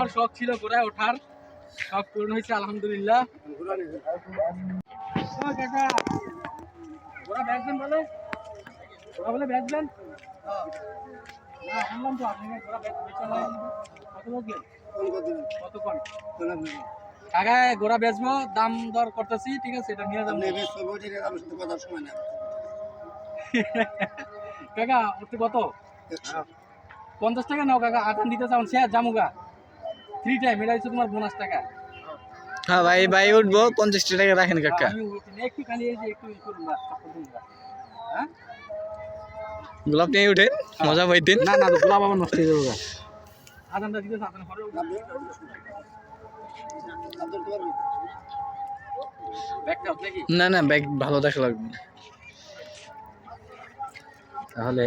আমার শখ ছিল ঘোড়ায় ওঠার। শখ পূরণ হয়েছে আলহামদুলিল্লাহ। ঘোড়া বলে। ঘোড়া বলে বেচবেন না শুনলাম তো আপনি ঘোড়া কত ঘোড়া বেচবো দাম দর করতেছি ঠিক আছে এটা নিয়ে যাব। কাকা কত? পঞ্চাশ টাকা নাও কাকা আটান দিতে চাও সে জামুগা। থ্রি টাইম এটা হচ্ছে তোমার বোনাস টাকা। হ্যাঁ ভাই ভাই উঠবো পঞ্চাশ টাকা রাখেন কাকা। উঠি একটু খালি একটু করুন না। হ্যাঁ? গোলাপ নিয়ে উঠেন মজা পাইতেন। না না গোলাপ আবার নষ্ট হয়ে যাবে আদানটা দিতে আদান না না ব্যাগ ভালো দেখা লাগবে। তাহলে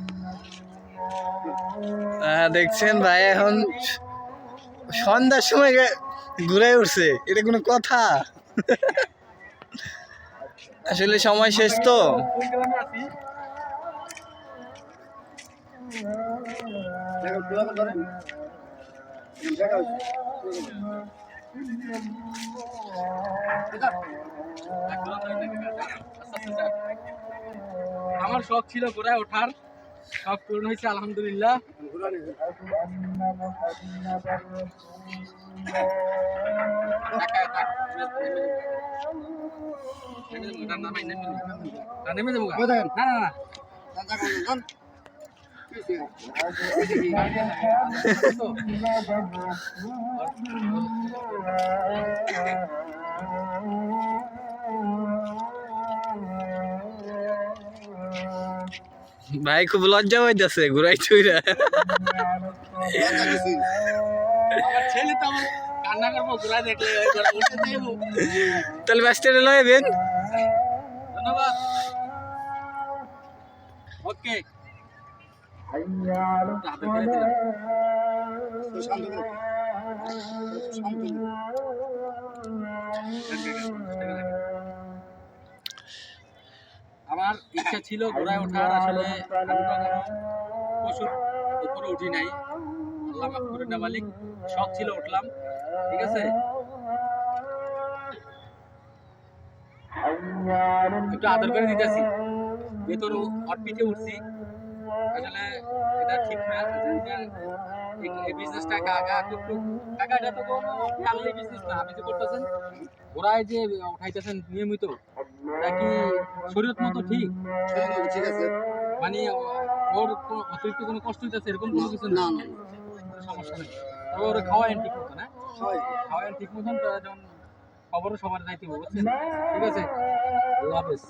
দেখছেন ভাই, এখন সন্ধ্যার সময় ঘুরে উঠছে, এটা কোনো কথা আসলে সময় শেষ তো? আমার শখ ছিল ঘোড়ায় ওঠার শখ পূরণ হয়েছে আলহামদুলিল্লাহ? না ভাই খুব লজ্জা হইতেছে ঘুরাই চুইরা তাহলে ব্যস্তারে লয়েবেন ধন্যবাদ। ওকে। আমার ইচ্ছা ছিল ঘোড়ায় ওঠার, আসলে পশুর উপরে উঠি নাই। আল্লাহ মালিক, শখ ছিল উঠলাম, ঠিক আছে? একটু আদর করে দিতেছি। ওর পিঠে উঠছি। আসলে এটা ঠিক না তো বিজনেস না, আপনি যে করতেছেন, ঘোড়ায় যে উঠাইতেছেন নিয়মিত এটা কি শরীর মতো ঠিক? ঠিক আছে। মানে ওর কোনো অতিরিক্ত কোনো কষ্ট হইতেছে এরকম কোনো কিছু না না, সমস্যা নেই। তবে খাওয়া খাওয়ায় ঠিক না? হয় খাওয়ায় ঠিক মতন তো যেমন খবরও সবার যাইতে হবে বুঝছেন? ঠিক আছে? আল্লাহ হাফেজ।